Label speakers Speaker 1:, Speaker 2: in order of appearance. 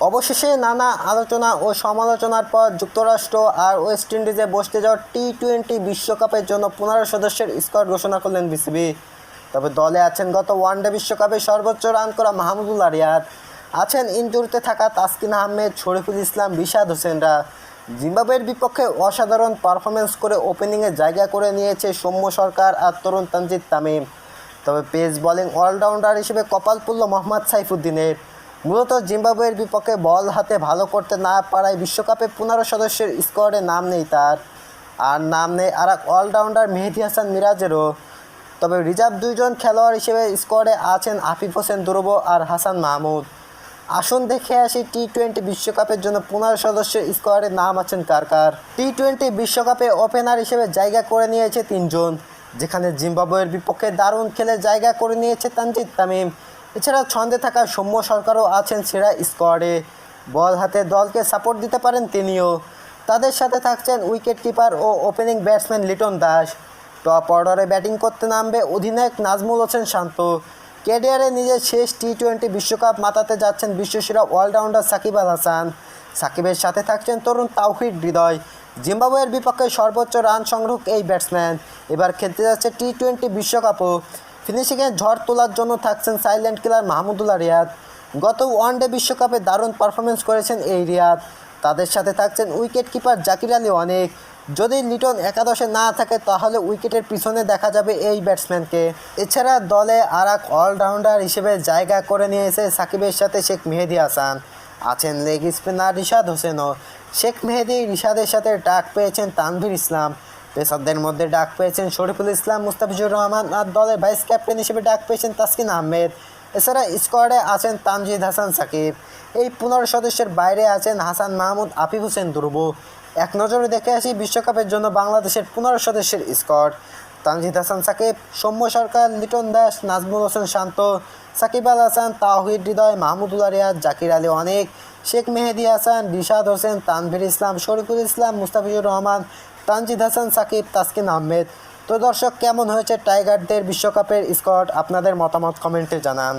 Speaker 1: অবশেষে নানা আলোচনা ও সমালোচনার পর যুক্তরাষ্ট্র আর ওয়েস্ট ইন্ডিজে বসতে যাওয়া টি টোয়েন্টি বিশ্বকাপের জন্য পনেরো সদস্যের স্কোয়াড ঘোষণা করলেন বিসিবি। তবে দলে আছেন গত ওয়ানডে বিশ্বকাপে সর্বোচ্চ রান করা মাহমুদুল্লাহ রিয়াদ। আছেন ইনজুরিতে থাকা তাসকিন আহমেদ, শরীফুল ইসলাম, বিষাদ হোসেনরা। জিম্বাবুয়ের বিপক্ষে অসাধারণ পারফরমেন্স করে ওপেনিংয়ে জায়গা করে নিয়েছে সৌম্য সরকার আর তরুণ তানজিদ তামিম। তবে পেস বোলিং অলরাউন্ডার হিসেবে কপাল পুল্ল মোহাম্মদ সাইফুদ্দিনের। মূলত জিম্বাবুয়ের বিপক্ষে বল হাতে ভালো করতে না পারায় বিশ্বকাপে পনেরো সদস্যের স্কোয়াডে নাম নেই তার। আর নাম নেই আর এক অলরাউন্ডার মেহেদি হাসান মিরাজেরও। তবে রিজার্ভ দুইজন খেলোয়াড় হিসেবে স্কোয়াডে আছেন আফিফ হোসেন দুরব আর হাসান মাহমুদ। আসুন দেখে আসি টি টোয়েন্টি বিশ্বকাপের জন্য পনেরো সদস্যের স্কোয়াডের নাম আছেন কার কার। টি টোয়েন্টি বিশ্বকাপে ওপেনার হিসেবে জায়গা করে নিয়েছে তিনজন, যেখানে জিম্বাবুয়ের বিপক্ষে দারুণ খেলে জায়গা করে নিয়েছে তানজিদ তামিম। এছাড়া ছন্দে থাকা সৌম্য সরকারও আছেন সেরা স্কোয়াডে। বল হাতে দলকে সাপোর্ট দিতে পারেন তিনিও। তাদের সাথে থাকছেন উইকেট কিপার ও opening batsman Liton Das. Top অর্ডারে ব্যাটিং করতে নামবে অধিনায়ক নাজমুল হোসেন শান্ত। ক্যারিয়ারে নিজের শেষ টি টোয়েন্টি বিশ্বকাপ মাতাতে যাচ্ছেন বিশ্বসেরা অলরাউন্ডার সাকিব আল হাসান। সাকিবের সাথে থাকছেন তরুণ তাওহিদ হৃদয়। জিম্বাবুয়ের বিপক্ষে সর্বোচ্চ রান সংগ্রহ এই ব্যাটসম্যান এবার খেলতে যাচ্ছে টি টোয়েন্টি বিশ্বকাপও। ফিনিশিংয়ে ঝড় তোলার জন্য থাকছেন সাইলেন্ট কিলার মাহমুদুল্লাহ রিয়াদ। গত ওয়ানডে বিশ্বকাপে দারুণ পারফরমেন্স করেছেন এই রিয়াদ। তাদের সাথে থাকছেন উইকেট কিপার জাকির আলী অনেক। যদি লিটন একাদশে না থাকে, তাহলে উইকেটের পিছনে দেখা যাবে এই ব্যাটসম্যানকে এছাড়া দলে আর এক অলরাউন্ডার হিসেবে জায়গা করে নিয়েছে সাকিবের সাথে শেখ মেহেদি হাসান। আছেন লেগ স্পিনার রিশাদ হোসেনও। শেখ মেহেদি রিশাদের সাথে ডাক পেয়েছেন তানভীর ইসলাম। পেসারদের মধ্যে ডাক পেয়েছেন শরীফুল ইসলাম, মুস্তাফিজুর রহমান আর দলের ভাইস ক্যাপ্টেন হিসেবে ডাক পেয়েছেন তাসকিন আহমেদ। এছাড়া স্কোয়াডে আছেন তানজিদ হাসান সাকিব। এই পনেরো সদস্যের বাইরে আছেন হাসান মাহমুদ, আফিফ হোসেন দুর্ব। এক নজরে দেখে আসি বিশ্বকাপের জন্য বাংলাদেশের পনেরো সদস্যের স্কোয়াড। তানজিদ হাসান সাকিব, সৌম্য সরকার, লিটন দাস, নাজমুল হোসেন শান্ত, সাকিব আল হাসান তাহিদ হৃদয় মাহমুদুল্লাহ রিয়াদ জাকির আলী অনেক, শেখ মেহেদি হাসান, রিশাদ হোসেন, তানভীর ইসলাম, শরীফুল ইসলাম, মুস্তাফিজুর রহমান তানজিদ হাসান, সাকিব, তাসকিন আহমেদ। তো দর্শক, কেমন হয়েছে টাইগারদের বিশ্বকাপের স্কোয়াড আপনাদের মতামত কমেন্টে জানান।